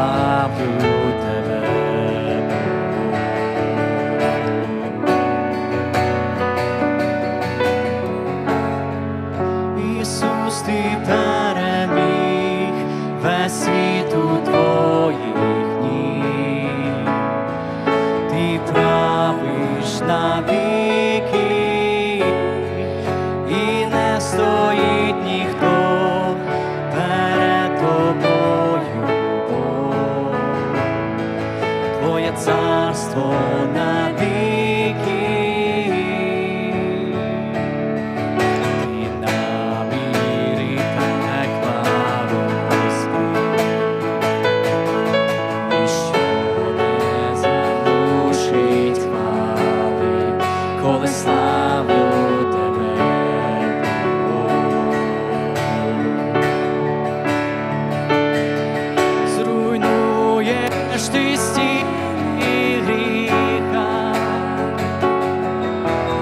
славлю тебе. Ісус, ти переміг весь світ у твоїх ніг, ти правиш на вік. славимо тебе, зруйнуєш ти стіни гріха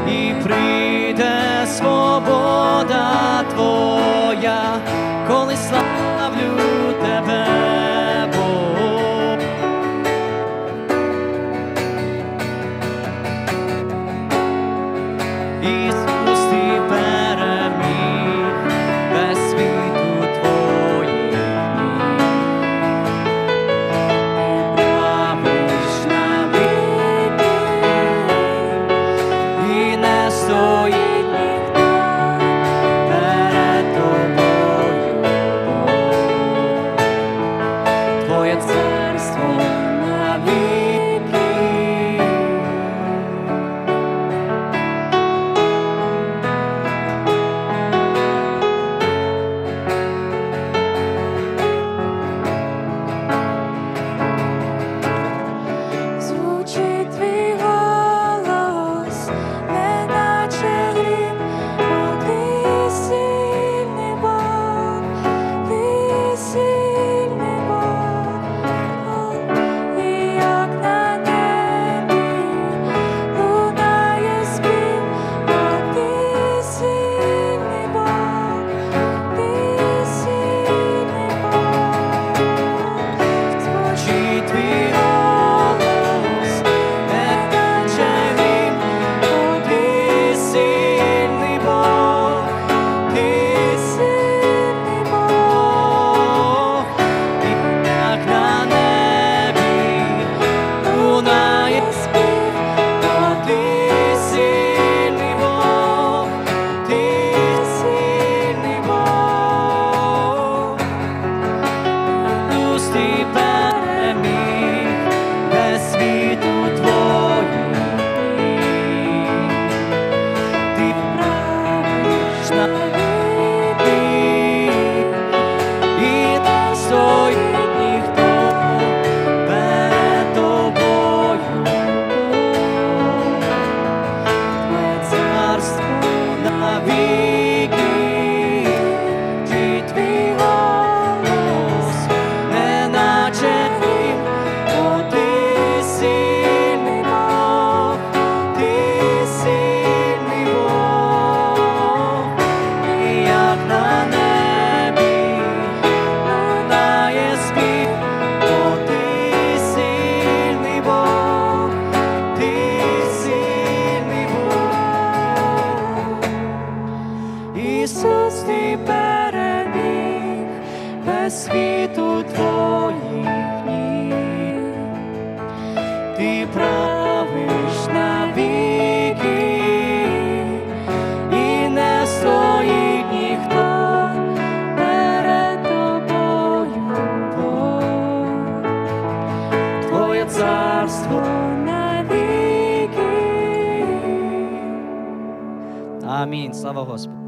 і прийде свого. царство навіть. світу твоїх днів, ти правиш на віки, і не стоїть ніхто перед тобою, Бо Твоє царство навіки. Амінь. Слава Господу.